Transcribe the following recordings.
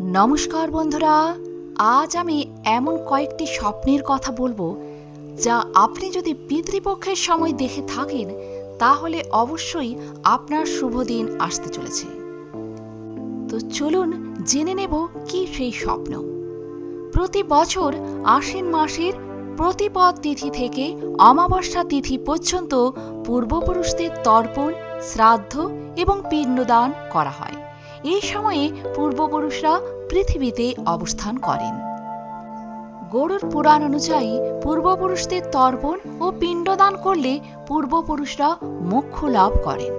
নমস্কার বন্ধুরা, আজ আমি এমন কয়েকটি স্বপ্নের কথা বলব যা আপনি যদি পিতৃপক্ষের সময় দেখে থাকেন, তাহলে অবশ্যই আপনার শুভ দিন আসতে চলেছে। তো চলুন জেনে নেব কি সেই স্বপ্ন। প্রতি বছর আশ্বিন মাসের প্রতিপদ তিথি থেকে অমাবস্যা তিথি পর্যন্ত পূর্বপুরুষদের তর্পণ, শ্রাদ্ধ এবং পিণ্ডদান করা হয়। এই সময়ে পূর্বপুরুষরা পৃথিবীতে অবস্থান করেন। গরুর পুরাণ অনুযায়ী পূর্বপুরুষদের তর্পণ ও পিণ্ডদান করলে পূর্বপুরুষরা মোক্ষ লাভ করেন।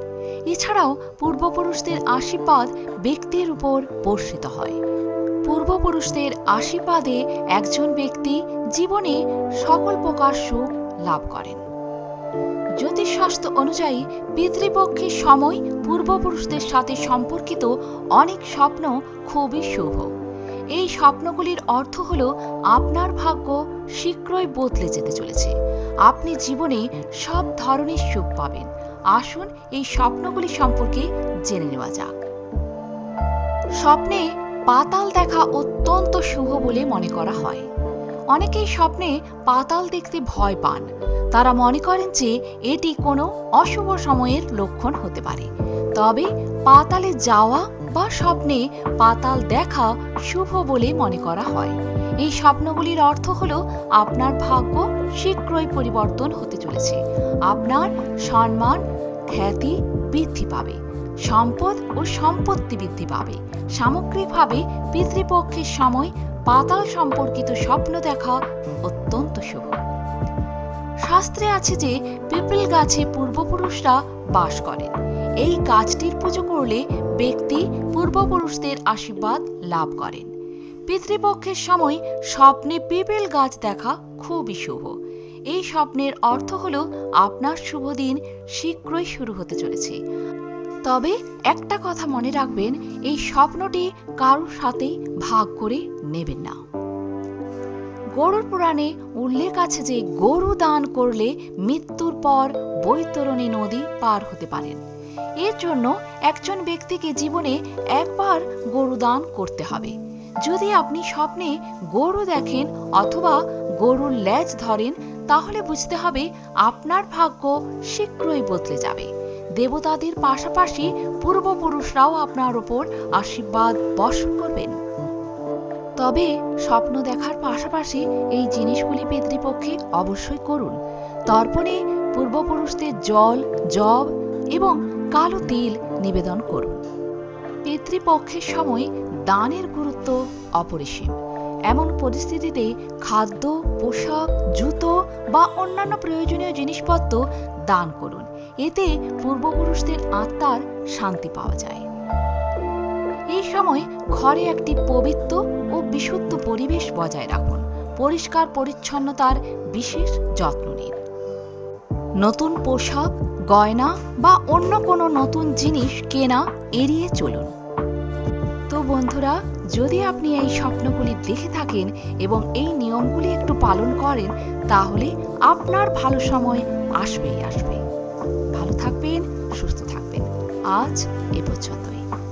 এছাড়াও পূর্বপুরুষদের আশীর্বাদ ব্যক্তির উপর বর্ষিত হয়। পূর্বপুরুষদের আশীর্বাদে একজন ব্যক্তি জীবনে সকল প্রকার সুখ লাভ করেন। জ্যোতিষশাস্ত্র অনুযায়ী পিতৃপক্ষের সময়, পূর্বপুরুষদের সাথে সম্পর্কিত অনেক স্বপ্ন খুবই শুভ। এই স্বপ্নগুলির অর্থ হল, আপনার ভাগ্য শীঘ্রই বদলে যেতে চলেছে। আপনি জীবনে সব ধরনের সুখ পাবেন। আসুন, এই স্বপ্নগুলি সম্পর্কে জেনে নেওয়া যাক। স্বপ্নে পাতাল দেখা অত্যন্ত শুভ বলে মনে করা হয়। অনেকেই স্বপ্নে পাতাল দেখতে ভয় পান। তারা মনে করেন যে এটি কোনো অশুভ সময়ের লক্ষণ হতে পারে। তবে পাতালে যাওয়া বা স্বপ্নে পাতাল দেখা শুভ বলে মনে করা হয়। এই স্বপ্নগুলির অর্থ হল আপনার ভাগ্য শীঘ্রই পরিবর্তন হতে চলেছে। আপনার সম্মান খ্যাতি বৃদ্ধি পাবে। সম্পদ ও সম্পত্তি বৃদ্ধি পাবে। সামগ্রিকভাবে পিতৃপক্ষের সময় পাতাল সম্পর্কিত স্বপ্ন দেখা অত্যন্ত শুভ। শাস্ত্রে আছে যে পিপল গাছে পূর্বপুরুষরা বাস করেন এই গাছটির পুজো করলে ব্যক্তি পূর্বপুরুষদের আশীর্বাদ লাভ করেন। পিতৃপক্ষের সময় স্বপ্নে পিপেল গাছ দেখা খুবই শুভ। এই স্বপ্নের অর্থ হল আপনার শুভ দিন শীঘ্রই শুরু হতে চলেছে। তবে একটা কথা মনে রাখবেন, এই স্বপ্নটি কারোর সাথে ভাগ করে নেবেন না। গরুর পুরাণে উল্লেখ আছে যে গরু দান করলে মৃত্যুর পর বৈতরণী নদী পার হতে পারেন এর জন্য একজন ব্যক্তিকে জীবনে একবার গরু দান করতে হবে। যদি আপনি স্বপ্নে গরু দেখেন অথবা গরুর ল্যাজ ধরেন, তাহলে বুঝতে হবে আপনার ভাগ্য শীঘ্রই বদলে যাবে। দেবতাদের পাশাপাশি পূর্বপুরুষরাও আপনার ওপর আশীর্বাদ বর্ষণ করবেন। তবে স্বপ্ন দেখার পাশাপাশি এই জিনিসগুলি পিতৃপক্ষে অবশ্যই করুন। তর্পণে পূর্বপুরুষদের জল, জব এবং কালো তিল নিবেদন করুন। পিতৃপক্ষের সময় দানের গুরুত্ব অপরিসীম। এমন পরিস্থিতিতে খাদ্য, পোশাক, জুতো বা অন্যান্য প্রয়োজনীয় জিনিসপত্র দান করুন। এতে পূর্বপুরুষদের আত্মার শান্তি পাওয়া যায়। এই সময় ঘরে একটি পবিত্র ও বিশুদ্ধ পরিবেশ বজায় রাখুন। পরিষ্কার পরিচ্ছন্নতার বিশেষ যত্ন নিন। নতুন পোশাক, গয়না বা অন্য কোনো নতুন জিনিস কেনা এড়িয়ে চলুন। তো বন্ধুরা, যদি আপনি এই স্বপ্নগুলি দেখে থাকেন এবং এই নিয়মগুলি একটু পালন করেন, তাহলে আপনার ভালো সময় আসবেই আসবে। ভালো থাকবেন, সুস্থ থাকবেন। আজ এ পর্যন্তই।